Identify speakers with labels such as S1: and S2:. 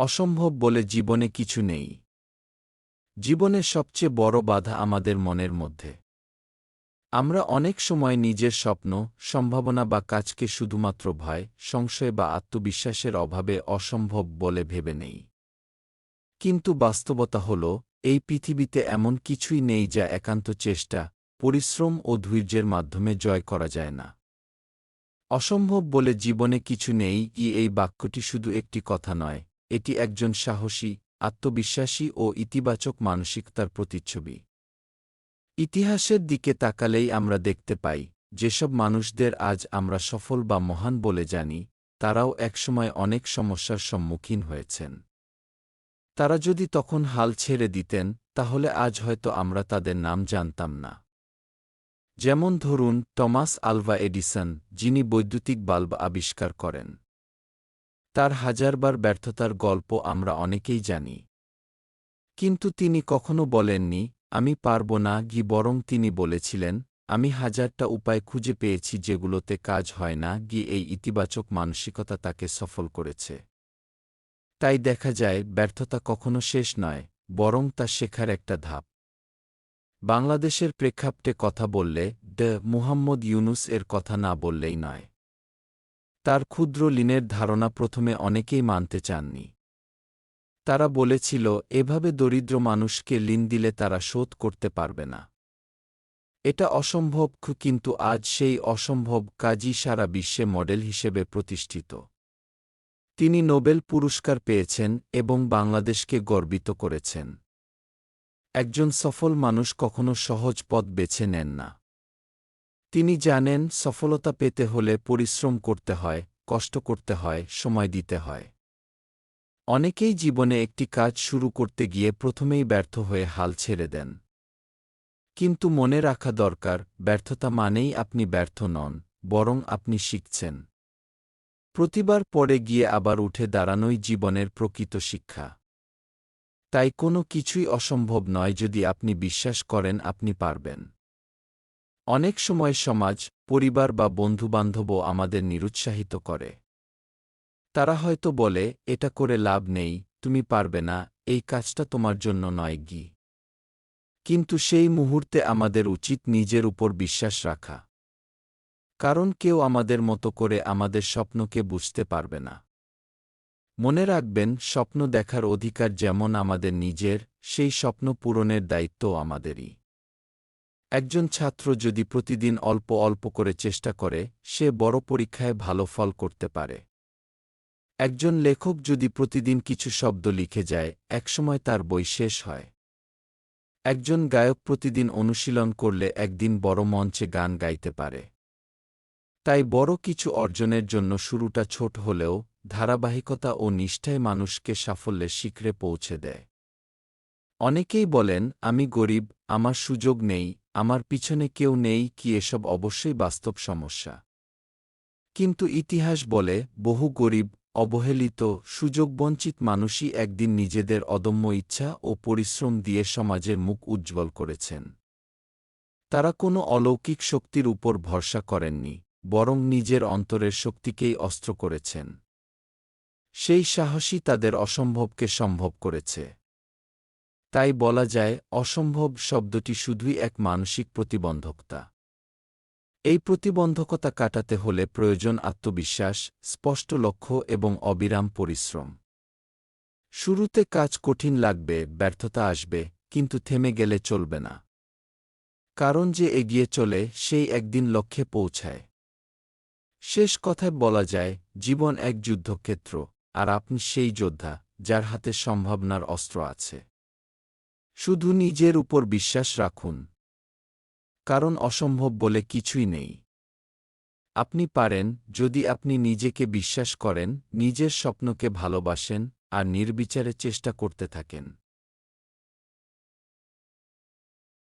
S1: অসম্ভব বলে জীবনে কিছু নেই। জীবনের সবচেয়ে বড় বাধা আমাদের মনের মধ্যে। আমরা অনেক সময় নিজের স্বপ্ন, সম্ভাবনা বা কাজকে শুধুমাত্র ভয়, সংশয় বা আত্মবিশ্বাসের অভাবে অসম্ভব বলে ভেবে নেই। কিন্তু বাস্তবতা হল, এই পৃথিবীতে এমন কিছুই নেই যা একান্ত চেষ্টা, পরিশ্রম ও ধৈর্যের মাধ্যমে জয় করা যায় না। অসম্ভব বলে জীবনে কিছু নেই ই এই বাক্যটি শুধু একটি কথা নয় এটি একজন সাহসী, আত্মবিশ্বাসী ও ইতিবাচক মানসিকতার প্রতিচ্ছবি। ইতিহাসের দিকে তাকালেই আমরা দেখতে পাই, যেসব মানুষদের আজ আমরা সফল বা মহান বলে জানি, তারাও একসময় অনেক সমস্যার সম্মুখীন হয়েছেন। তারা যদি তখন হাল ছেড়ে দিতেন, তাহলে আজ হয়তো আমরা তাদের নাম জানতাম না। যেমন ধরুন, টমাস আলভা এডিসন, যিনি বৈদ্যুতিক বাল্ব আবিষ্কার করেন। তার হাজারবার ব্যর্থতার গল্প আমরা অনেকেই জানি। কিন্তু তিনি কখনো বলেননি, আমি পারব না গি বরং তিনি বলেছিলেন, আমি হাজারটা উপায় খুঁজে পেয়েছি যেগুলোতে কাজ হয় না গি এই ইতিবাচক মানসিকতা তাকে সফল করেছে। তাই দেখা যায়, ব্যর্থতা কখনো শেষ নয়, বরং তা শেখার একটা ধাপ। বাংলাদেশের প্রেক্ষাপটে কথা বললে, ড. মুহাম্মদ ইউনুস এর কথা না বললেই নয়। তার ক্ষুদ্র লিনের ধারণা প্রথমে অনেকেই মানতে চাননি। তারা বলেছিল, এভাবে দরিদ্র মানুষকে লিন দিলে তারা শোধ করতে পারবে না। এটা অসম্ভব কিন্তু আজ সেই অসম্ভব কাজই সারা বিশ্বে মডেল হিসেবে প্রতিষ্ঠিত। তিনি নোবেল পুরস্কার পেয়েছেন এবং বাংলাদেশকে গর্বিত করেছেন। একজন সফল মানুষ কখনো সহজ পথ বেছে নেন না। তিনি জানেন সফলতা পেতে হলে পরিশ্রম করতে হয়, কষ্ট করতে হয়, সময় দিতে হয়। অনেকেই জীবনে একটি কাজ শুরু করতে গিয়ে প্রথমেই ব্যর্থ হয়ে হাল ছেড়ে দেন। কিন্তু মনে রাখা দরকার, ব্যর্থতা মানেই আপনি ব্যর্থ নন, বরং আপনি শিখছেন। প্রতিবার পরে গিয়ে আবার উঠে দাঁড়ানোই জীবনের প্রকৃত শিক্ষা। তাই কোনো কিছুই অসম্ভব নয় যদি আপনি বিশ্বাস করেন আপনি পারবেন। অনেক সময় সমাজ, পরিবার বা বন্ধুবান্ধবও আমাদের নিরুৎসাহিত করে। তারা হয়তো বলে, এটা করে লাভ নেই, তুমি পারবে না, এই কাজটা তোমার জন্য নয় গি। কিন্তু সেই মুহূর্তে আমাদের উচিত নিজের উপর বিশ্বাস রাখা। কারণ কেউ আমাদের মতো করে আমাদের স্বপ্নকে বুঝতে পারবে না। মনে রাখবেন, স্বপ্ন দেখার অধিকার যেমন আমাদের নিজের, সেই স্বপ্ন পূরণের দায়িত্ব আমাদেরই। একজন ছাত্র যদি প্রতিদিন অল্প অল্প করে চেষ্টা করে, সে বড় পরীক্ষায় ভালো ফল করতে পারে। একজন লেখক যদি প্রতিদিন কিছু শব্দ লিখে যায়, একসময় তার বই শেষ হয়। একজন গায়ক প্রতিদিন অনুশীলন করলে একদিন বড় মঞ্চে গান গাইতে পারে। তাই বড় কিছু অর্জনের জন্য শুরুটা ছোট হলেও ধারাবাহিকতা ও নিষ্ঠায় মানুষকে সাফল্যের শিখরে পৌঁছে দেয়। অনেকেই বলেন, আমি গরিব, আমার সুযোগ নেই, আমার পিছনে কেউ নেই, কি এসব অবশ্যই বাস্তব সমস্যা? কিন্তু ইতিহাস বলে, বহু গরিব, অবহেলিত, সুযোগবঞ্চিত মানুষই একদিন নিজেদের অদম্য ইচ্ছা ও পরিশ্রম দিয়ে সমাজের মুখ উজ্জ্বল করেছেন। তারা কোনো অলৌকিক শক্তির উপর ভরসা করেননি, বরং নিজের অন্তরের শক্তিকেই অস্ত্র করেছেন। সেই সাহসই তাদের অসম্ভবকে সম্ভব করেছে। তাই বলা যায়, অসম্ভব শব্দটি শুধুই এক মানসিক প্রতিবন্ধকতা। এই প্রতিবন্ধকতা কাটাতে হলে প্রয়োজন আত্মবিশ্বাস, স্পষ্ট লক্ষ্য এবং অবিরাম পরিশ্রম। শুরুতে কাজ কঠিন লাগবে, ব্যর্থতা আসবে, কিন্তু থেমে গেলে চলবে না। কারণ যে এগিয়ে চলে, সেই একদিন লক্ষ্যে পৌঁছায়। শেষ কথায় বলা যায়, জীবন এক যুদ্ধক্ষেত্র, আর আপনি সেই যোদ্ধা, যার হাতে সম্ভাবনার অস্ত্র আছে। শুধু নিজের উপর বিশ্বাস রাখুন। কারণ অসম্ভব বলে কিছুই নেই। আপনি পারেন, যদি আপনি নিজেকে বিশ্বাস করেন, নিজের স্বপ্নকে ভালোবাসেন, আর নির্বিচারে চেষ্টা করতে থাকেন।